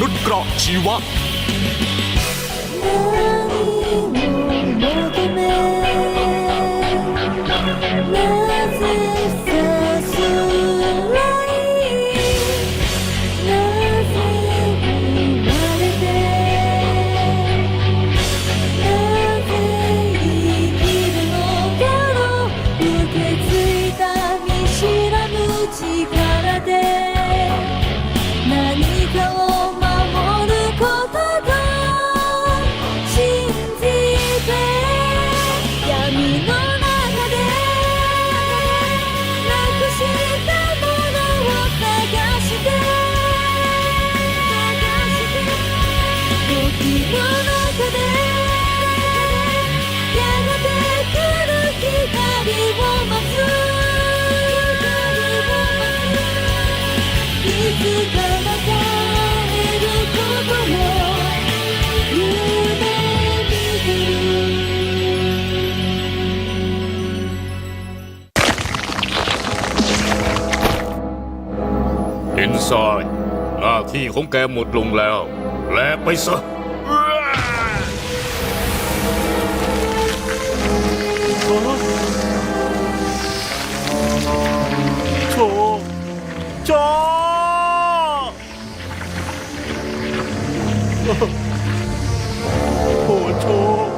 นุษย์เกราะชีวะ ของแกหมดลงแล้วแลไปซะโชว์โชว์โอ้โชว์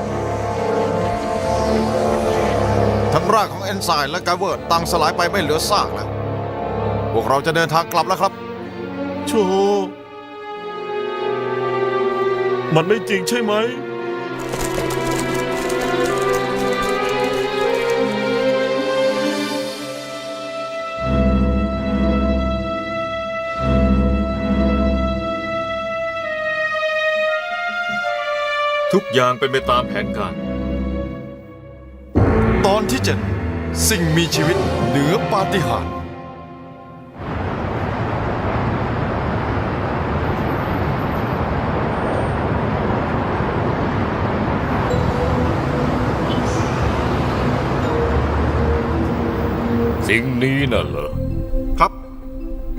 ทั้งร่างของเอนไซม์และไกเวอร์ดต่างสลายไปไม่เหลือซากแล้ว พวกเราจะเดินทางกลับแล้วครับ โชว์ มันไม่จริงใช่ไหม ทุกอย่างเป็นไปตามแผนการ ตอนที่ 7 สิ่งมีชีวิตเหนือปาฏิหาริย์ สิ่งนี้น่ะเหรอ ครับ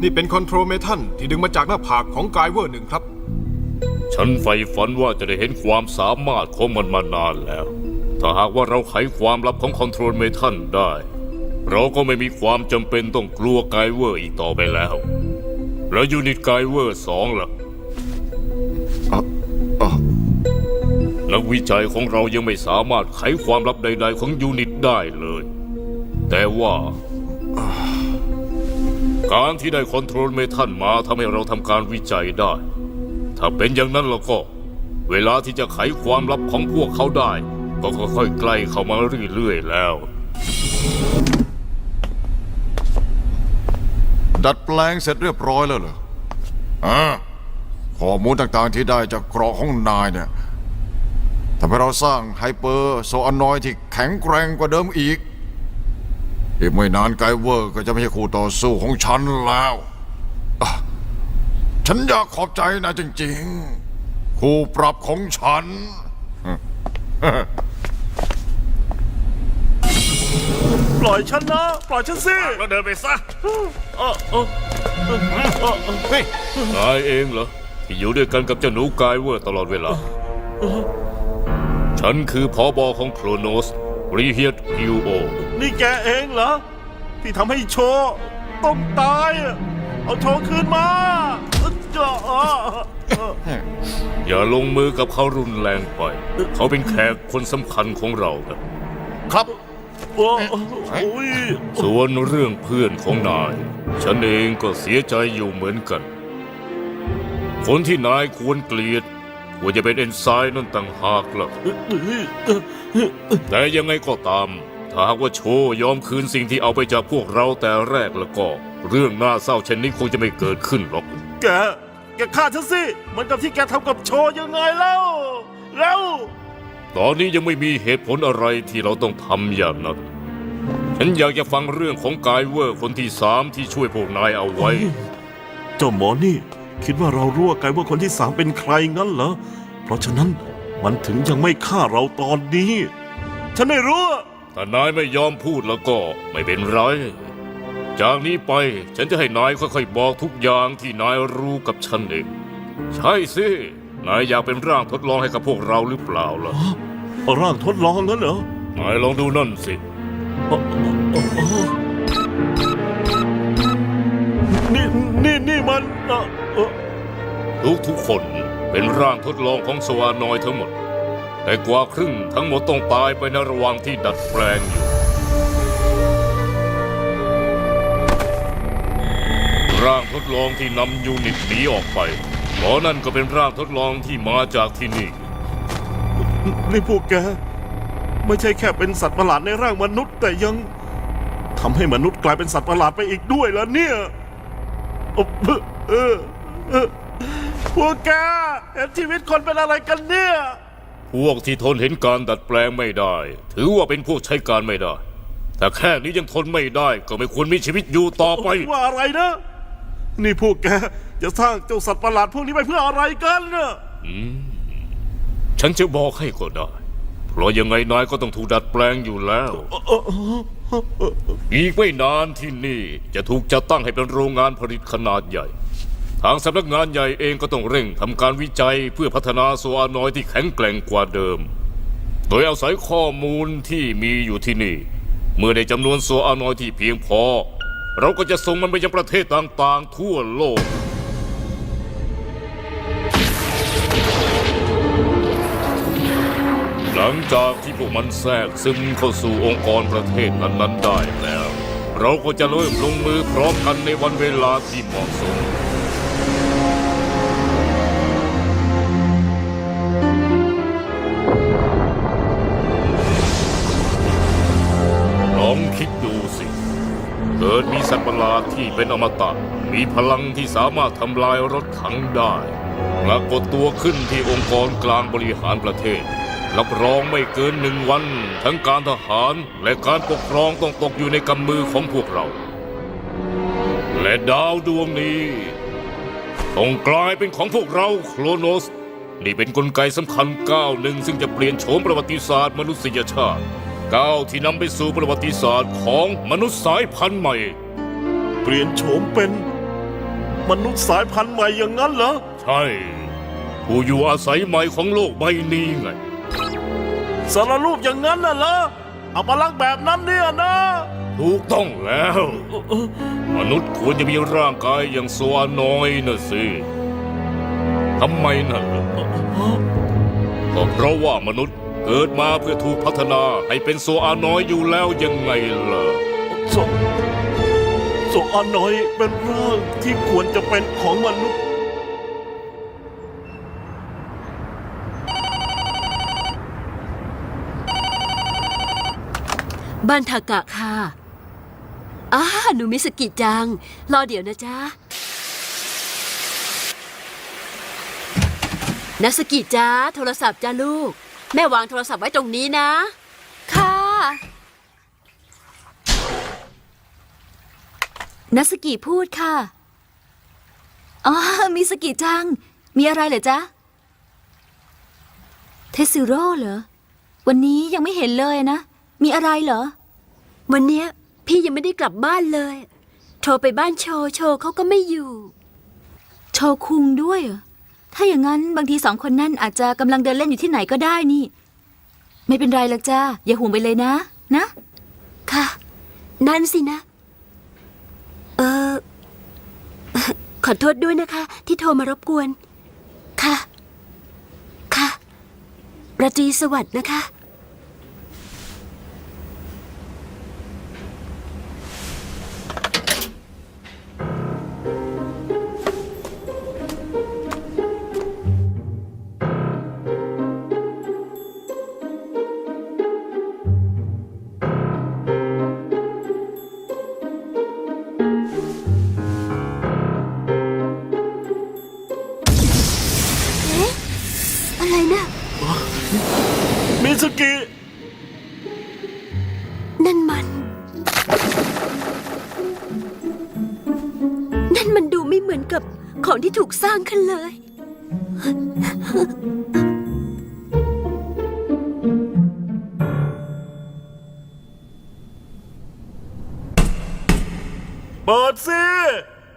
นี่เป็นคอนโทรลเมทัลที่ดึงมาจากหน้าผากของกายเวอร์หนึ่งครับ ฉันใฝ่ฝันว่าจะได้เห็นความสามารถของมันมานานแล้ว ถ้าหากว่าเราไขความลับของคอนโทรลเมทัลได้ เราก็ไม่มีความจำเป็นต้องกลัวไกเวอร์อีกต่อไปแล้ว แล้วยูนิตไกเวอร์สองล่ะอะอะนักวิจัยของเรายังไม่สามารถไขความลับใด ๆ ของยูนิตได้เลย แต่ว่า การที่ได้คอนโทรลเมทัลมาทำให้เราทำการวิจัยได้ ถ้าเป็นอย่างนั้นแล้วก็ เวลาที่จะไขความลับของพวกเขาได้ ก็ค่อยๆใกล้เข้ามาเรื่อยๆแล้ว ดัดแปลงเสร็จเรียบร้อยแล้วเหรออ่าข้อมูลต่างๆที่ได้จากเกราะของนายเนี่ยทำให้เราสร้างไฮเปอร์โซอานอยที่แข็งแกร่งกว่าเดิมอีก อีกไม่นานไกเวอร์ก็จะไม่ใช่คู่ต่อสู้ของฉันแล้วอะฉันอยากขอบใจนะจริงๆ คู่ปรับของฉัน ปล่อยฉันนะ ปล่อยฉันสิแล้วเดินไปซะเออเออเออเออเออเฮ้ยนายเองเหรอที่อยู่ด้วยกันกับเจ้าหนูกายเวอร์ตลอดเวลา ฉันคือพอบอของโครโนสรีเฮียตฮิวโอ นี่แกเองเหรอ ที่ทำให้โชว์ต้องตายอะเอาโชว์คืนมาเออเจ้าเออเอออย่าลงมือกับเขารุนแรงไป เขาเป็นแขกคนสำคัญของเราครับครับโอ้โอ้ยส่วนเรื่องเพื่อนของนาย ฉันเองก็เสียใจอยู่เหมือนกัน คนที่นายควรเกลียดควรจะเป็นเอนไซน์นั่นต่างหากล่ะแต่ยังไงก็ตาม ถ้าหากว่าโชยอมคืนสิ่งที่เอาไปจากพวกเราแต่แรกแล้วก็ เรื่องน่าเศร้าเช่นนี้คงจะไม่เกิดขึ้นหรอก แก แกฆ่าฉันสิเหมือนกับที่แกทำกับโชว์ยังไงเล่าแล้วตอนนี้ยังไม่มีเหตุผลอะไรที่เราต้องทำอย่างนั้น ฉันอยากจะฟังเรื่องของกายเวอร์คนที่สามที่ช่วยพวกนายเอาไว้ เจ้าหมอนี่ คิดว่าเรารู้ว่าไกว่าคนที่สามเป็นใครงั้นเหรอ เพราะฉะนั้นมันถึงยังไม่ฆ่าเราตอนนี้ ฉันไม่รู้อะ ถ้านายไม่ยอมพูดแล้วก็ไม่เป็นไร จากนี้ไปฉันจะให้นายค่อยๆบอกทุกอย่างที่นายรู้กับฉันเอง ใช่สิ นายอยากเป็นร่างทดลองให้กับพวกเราหรือเปล่าล่ะ ร่างทดลองงั้นเหรอ นายลองดูนั่นสิ นี่นี่นี่มันเอ่อเอ่อ ทุกทุกๆคนเป็นร่างทดลองของสวานอยทั้งหมด แต่กว่าครึ่งทั้งหมดต้องตายไปในระหว่างที่ดัดแปลงอยู่ ร่างทดลองที่นำยูนิตหนีออกไปเพราะนั่นก็เป็นร่างทดลองที่มาจากที่นี่ นี่พวกแก ไม่ใช่แค่เป็นสัตว์ประหลาดในร่างมนุษย์ แต่ยังทำให้มนุษย์กลายเป็นสัตว์ประหลาดไปอีกด้วยแล้วเนี่ยเออเออเออพวกแกเห็นชีวิตคนเป็นอะไรกันเนี่ย พวกที่ทนเห็นการดัดแปลงไม่ได้ ถือว่าเป็นพวกใช้การไม่ได้ แต่แค่นี้ยังทนไม่ได้ก็ไม่ควรมีชีวิตอยู่ต่อไป ว่าอะไรนะ นี่พวกแกจะสร้างเจ้าสัตว์ประหลาดพวกนี้ไปเพื่ออะไรกันเน่ะฉันจะบอกให้ก็ได้ เพราะยังไงนายก็ต้องถูกดัดแปลงอยู่แล้ว อีกไม่นานที่นี่จะถูกจัดตั้งให้เป็นโรงงานผลิตขนาดใหญ่ ทางสำนักงานใหญ่เองก็ต้องเร่งทำการวิจัยเพื่อพัฒนาโซอานอยที่แข็งแกร่งกว่าเดิม โดยอาศัยข้อมูลที่มีอยู่ที่นี่ เมื่อได้จำนวนโซอานอยที่เพียงพอ เราก็จะส่งมันไปยังประเทศต่างๆ ทั่วโลก หลังจากที่พวกมันแทรกซึมเข้าสู่องค์กรประเทศนั้นๆได้แล้ว เราก็จะเริ่มลงมือพร้อมกันในวันเวลาที่เหมาะสม สัตว์ประหลาดที่เป็นอมตะ มีพลังที่สามารถทำลายรถถังได้ปรากฏตัวขึ้นที่องค์กรกลางบริหารประเทศ รับรองไม่เกินหนึ่งวัน ทั้งการทหารและการปกครองต้องตกอยู่ในกำมือของพวกเรา และดาวดวงนี้ต้องกลายเป็นของพวกเราโครโนส นี่เป็นนกลไกสำคัญก้าวหนึ่งซึ่งจะเปลี่ยนโฉมประวัติศาสตร์มนุษยชาติก้าวที่นำไปสู่ประวัติศาสตร์ของมนุษย์สายพันธุ์ใหม่ เปลี่ยนโฉมเป็น มนุษย์สายพันธุ์ใหม่อย่างนั้นเหรอ ใช่ ผู้อยู่อาศัยใหม่ของโลกใบนี้ไง สารรูปอย่างนั้นน่ะเหรออัปลักษณ์แบบนั้นเนี่ยนะ ถูกต้องแล้ว มนุษย์ควรจะมีร่างกายอย่างโซอานอยด์นะสิทำไมนั่นล่ะก็เพราะว่ามนุษย์เกิดมาเพื่อถูกพัฒนาให้เป็นโซอานอยด์อยู่แล้วยังไงล่ะ โซอานอยเป็นร่างที่ควรจะเป็นของมนุษย์บ้านทากะค่ะอ้าหนูมิสกิจัง รอเดี๋ยวนะจ๊ะนัสกิจ้าโทรศัพท์จ้าลูก แม่วางโทรศัพท์ไว้ตรงนี้นะ ค่ะ นัสกิพูดค่ะ อ๋อ มิสกิจัง มีอะไรเหรอจ๊ะ เทสซิโร่เหรอ วันนี้ยังไม่เห็นเลยนะ มีอะไรเหรอ วันเนี้ยพี่ยังไม่ได้กลับบ้านเลย โทรไปบ้านโชว์โชว์เขาก็ไม่อยู่ โชคุงด้วยเหรอ ถ้าอย่างนั้นบางทีสองคนนั่นอาจจะกำลังเดินเล่นอยู่ที่ไหนก็ได้นี่ ไม่เป็นไรหรอกจ้าอย่าห่วงไปเลยนะ นะ ค่ะ นั่นสินะ เออ ขอโทษด้วยนะคะ ที่โทรมารบกวน ค่ะ ค่ะราตรีสวัสดิ์นะคะ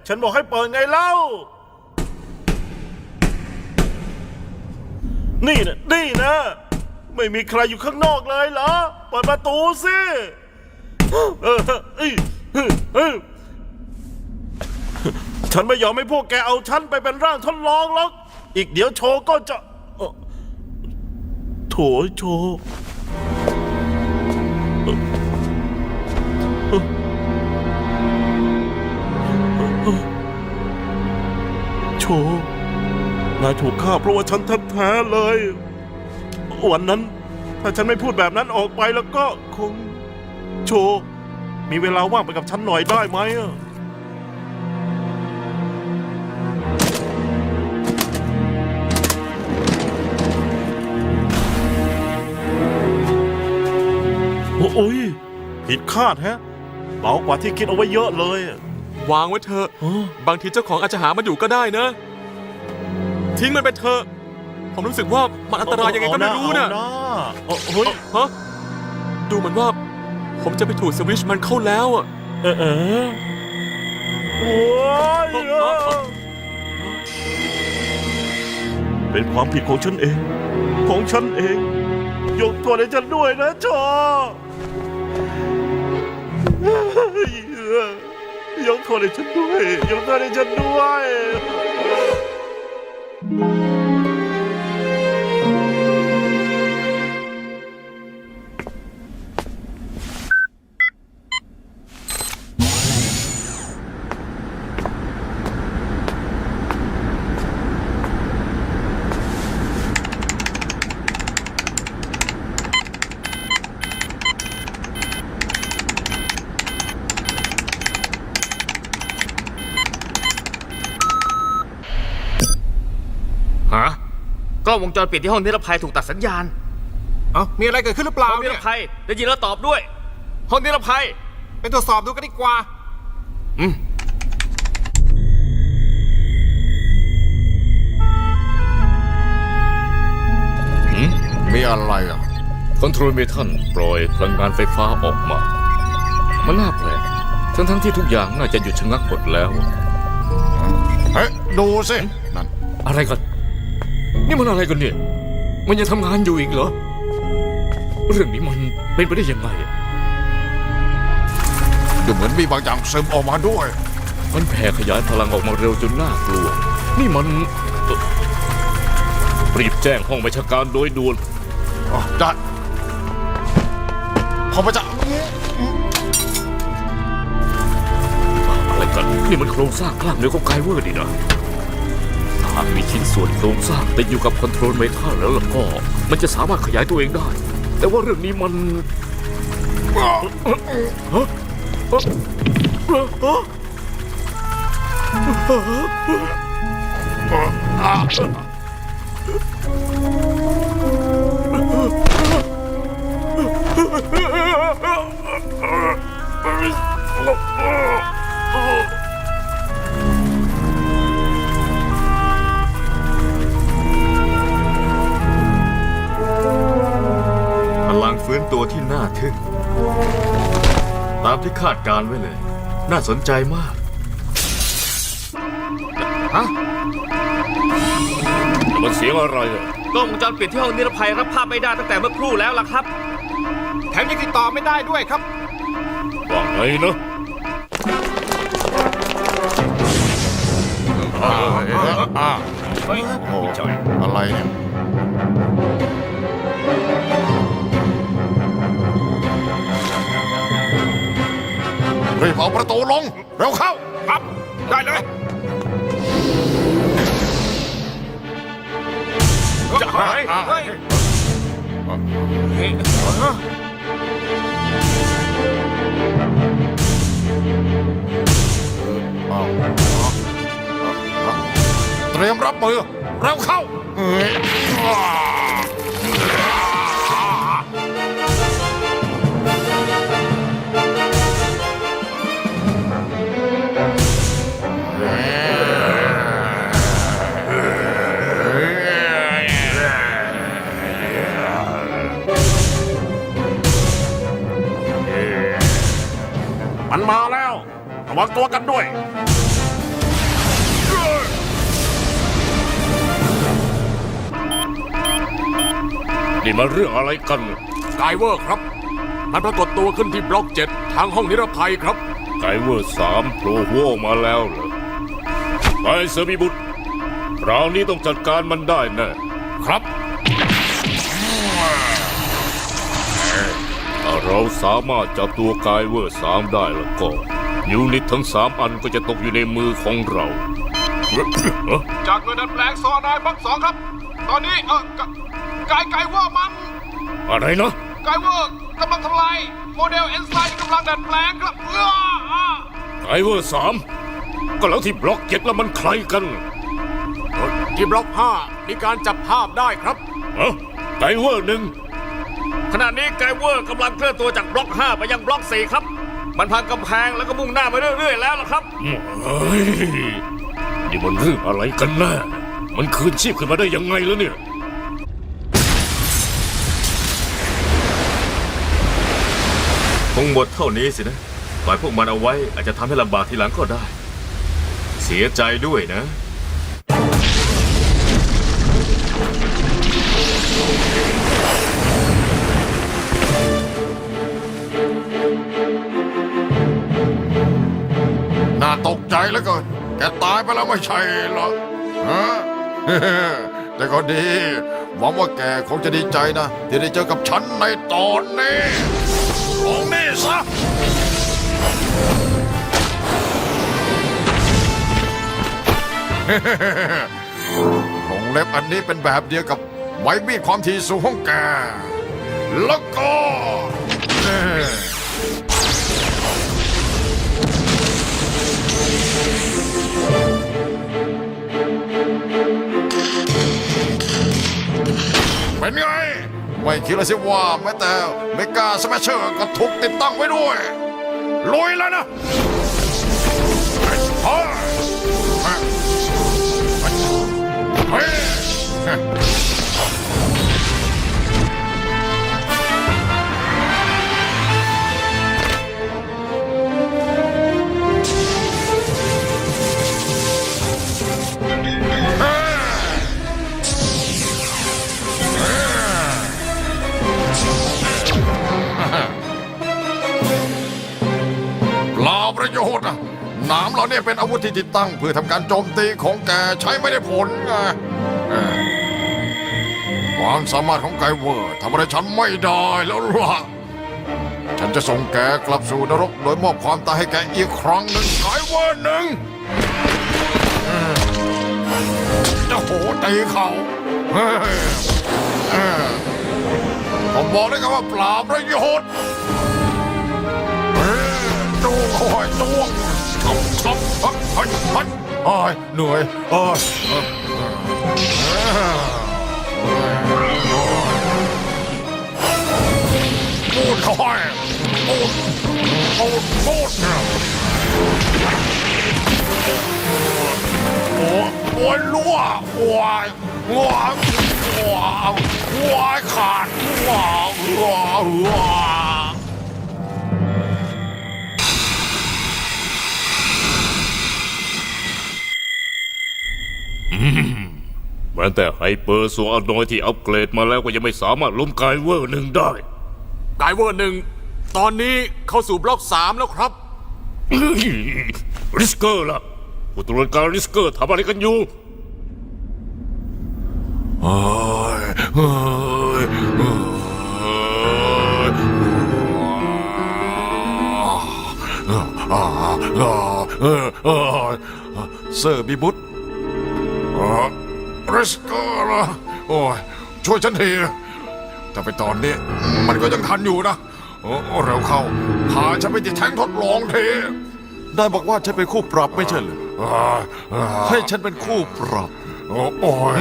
ฉันบอกให้เปิดไงเล่า นี่นะนี่นะ ไม่มีใครอยู่ข้างนอกเลยเหรอ เปิดประตูสิเออเอ้ยเฮ้ยฉันไม่ยอมให้พวกแกเอาฉันไปเป็นร่างทดลองหรอก อีกเดี๋ยวโชว์ก็จะเอ่อโถโชว์ โชนายถูกฆ่าเพราะว่าฉันแท้ๆเลย วันนั้น ถ้าฉันไม่พูดแบบนั้นออกไปแล้วก็คง โช มีเวลาว่างไปกับฉันหน่อยได้ไหมอะโอ้ยผิดคาดแฮะเบากว่าที่คิดเอาไว้เยอะเลย วางไว้เถอะอ๋อบางทีเจ้าของอาจจะหามันอยู่ก็ได้นะ ทิ้งมันไปเถอะ ผมรู้สึกว่ามันอันตรายยังไงก็ไม่รู้นะเอาเอาเฮ้ยฮะดูเหมือนว่าผมจะไปถูกสวิชมันเข้าแล้วอะ เออเออโอ้ยเป็นความผิดของฉันเอง ของฉันเอง ยกโทษให้ฉันด้วยนะจอ ยกโทษให้ฉันด้วยยก องวงจรปิดที่ห้องนิรภัยถูกตัดสัญญาณเอ้ามีอะไรเกิดขึ้นหรือเปล่าห้องนิเนี่รยภัยได้ยินแล้วตอบด้วย ห้องนิรภัย ไปตรวจสอบดูกันดีกว่า อืมมีอะไรอะ คอนโทรลเมทัลปล่อยพลังงานไฟฟ้าออกมา มันน่าแปลก ทั้งๆที่ทุกอย่างน่าจะหยุดชะงักหมดแล้ว เฮ้ยดูสิ นั่น อะไรกัน นี่มันอะไรกันเนี่ย มันยังทำงานอยู่อีกเหรอ เรื่องนี้มันเป็นไปได้ยังไง ดูเหมือนมีบางอย่างซึมออกมาด้วย มันแผ่ขยายพลังออกมาเร็วจนน่ากลัว นี่มันเอ่อรีบแจ้งห้องบัญชาการโดยด่วน อ๋อได้พอมาจะอะไรกัน นี่มันโครงสร้างกล้ามเนื้อของไกเวอร์นี่นะถ้า หากมีชิ้นส่วนโครงสร้างติดอยู่กับคอนโทรลเมทัลแล้วล่ะก็ มันจะสามารถขยายตัวเองได้ แต่ว่าเรื่องนี้มันพามที่คาดการไว้เลย น่าสนใจมาก ฮะมันเสียงอะไรอะกล้องวงจรปิดที่ห้องนิรภัยรับภาพไม่ได้ตั้งแต่เมื่อครู่แล้วล่ะครับ แถมยังติดต่อไม่ได้ด้วยครับ ว่าไงนะอ่าอ่าเฮ้ยโอ้อะไรเนี่ย รีบเอาประตูลง เร็วเข้า ครับ ได้เลยจะหายเฮ้ยเอาเตรียมรับมือ เร็วเข้า มันมาแล้วระวังตัวกันด้วย นี่มาเรื่องอะไรกัน ไกเวอร์ครับ มันปรากฏตัวขึ้นที่บล็อกเจ็ดทางห้องนิรภัยครับ ไกเวอร์สามโผล่หัวออกมาแล้วเหรอไปเซอร์บิบุตรคราวนี้ต้องจัดการมันได้แน่ครับ เราสามารถจับตัวไกเวอร์สามได้แล้วก็ยูนิตทั้งสามอันก็จะตกอยู่ในมือของเรา จากหน่วยดัดแปลงโซนายพักสองครับ ตอนนี้เออกกายไกเวอร์มัน อะไรนะไกเวอร์กำลังทำลายโมเดลเอนไซม์ที่กำลังดัดแปลงครับเอื้ออ่าไกเวอร์สามก็แล้วที่บล็อกเจ็ดแล้วมันใครกันที่บล็อกห้ามีการจับภาพได้ครับฮะไกเวอร์หนึ่ง ขณะนี้ไกเวอร์กำลังเคลื่อนตัวจากบล็อก 5 ไปยังบล็อก 4 ครับ มันพังกำแพงแล้วก็มุ่งหน้าไปเรื่อย ๆ แล้วล่ะครับ เฮ้ยนี่มันเรื่องอะไรกันแน่มันคืนชีพขึ้นมาได้ยังไงแล้วเนี่ย คงหมดเท่านี้สินะปล่อยพวกมันเอาไว้อาจจะทำให้ลำบากทีหลังก็ได้ เสียใจด้วยนะน่า ตกใจแล้วก็แกตายไปแล้วไม่ใช่เหรอฮะแต่ก็ดี หวังว่าแกคงจะดีใจนะ ที่ได้เจอกับฉันในตอนนี้ลองนี่ซะของเล็บอันนี้เป็นแบบเดียวกับไม้มีดความถี่สูงของแก แล้วก็ คิดเลยสิว่าแม้แต่เมกาสแมชเชอร์ก็ถูกติดตั้งไว้ด้วยลุยแล้วนะเฮ้ย เปล่าประโยชน์นะหนามเราเนี่ยเป็นอาวุธที่ติดตั้ง เพื่อทำการโจมตีของแกใช้ไม่ได้ผลไงเออความสามารถของไกเวอร์ทำอะไรฉันไม่ได้แล้วล่ะ ฉันจะส่งแกกลับสู่นรก โดยมอบความตายให้แกอีกครั้งหนึ่งไกเวอร์หนึ่งจะโหตีเขาเฮ้ยเออ ผมบอกได้กันว่าปลาประโยชน์จูงคอยจูงทับทับทับทับทับอ้ยเหนื่อยอ้ยปูดคอยปูดปูดปูดโอ้โอ้ยรั่วโอ้ย หัวหัวหัวขาดหัวหัวหัวแม้แต่ไฮเปอร์โซอานอยที่อัปเกรดมาแล้วก็ยังไม่สามารถล้มไกเวอร์หนึ่งได้ไกเวอร์หนึ่งตอนนี้เข้าสู่บล็อกสามแล้วครับ ริสเกอร์ล่ะผู้ตรวจการริสเกอร์ทำอะไรกันอยู่ เฮ้ยเฮ้ยเฮ้ยอ่าอ่าเออเออเซอร์บีบุตริสเกอร์ล่ะโอ้ยช่วยฉันทีแต่ไปตอนนี้มันก็ยังทันอยู่นะโอ้เร็วเข้าพาฉันไปที่แทงทดลองทีนายบอกว่าฉันเป็นคู่ปรับไม่ใช่เหรออ่าอ่าให้ฉันเป็นคู่ปรับ โอ้โอ้ย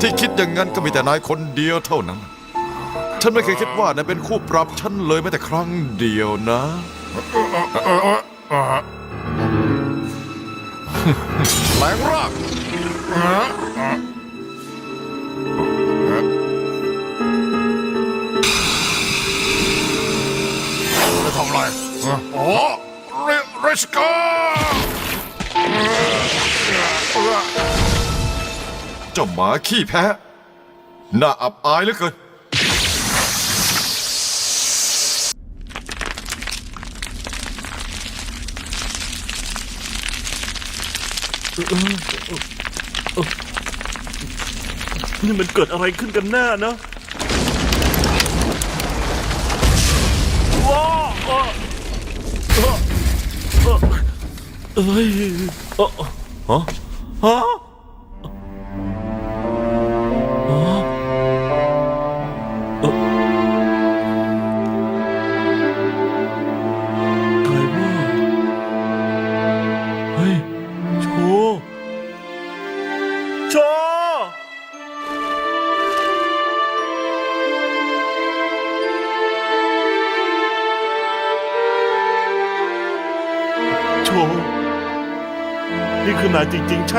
ที่คิดอย่างนั้นก็มีแต่นายคนเดียวเท่านั้น ฉันไม่เคยคิดว่านายเป็นคู่ปรับฉันเลยแม้แต่ครั้งเดียวนะแหลงรากจะทำอะไรโอ้เรเรสกา เจ้าหมาขี้แพ้ น่าอับอายเหลือเกิน นี่มันเกิดอะไรขึ้นกันแน่นะว้าวเอ้อเอ้อเอ้ยเอ้อฮะ ฮ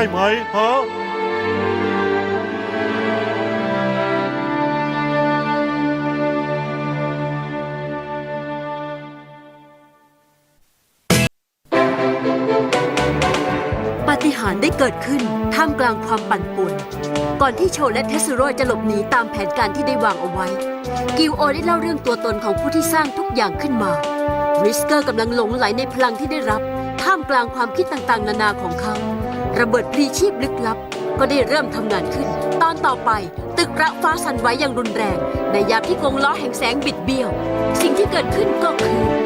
ช่ไหมฮะ ปาฏิหาริย์ได้เกิดขึ้นท่ามกลางความปั่นป่วน ก่อนที่โชและเทสโรจะหลบหนีตามแผนการที่ได้วางเอาไว้ กิลโอได้เล่าเรื่องตัวตนของผู้ที่สร้างทุกอย่างขึ้นมาริสเกอร์กำลังหลงไหลในพลังที่ได้รับ ท่ามกลางความคิดต่างๆ นานาของเขา ระเบิดพลีชีพลึกลับ ก็ได้เริ่มทำงานขึ้น ตอนต่อไป ตึกระฟ้าสั่นไหวอย่างรุนแรง ในยามที่กงล้อแห่งแสงบิดเบี้ยว สิ่งที่เกิดขึ้นก็คือ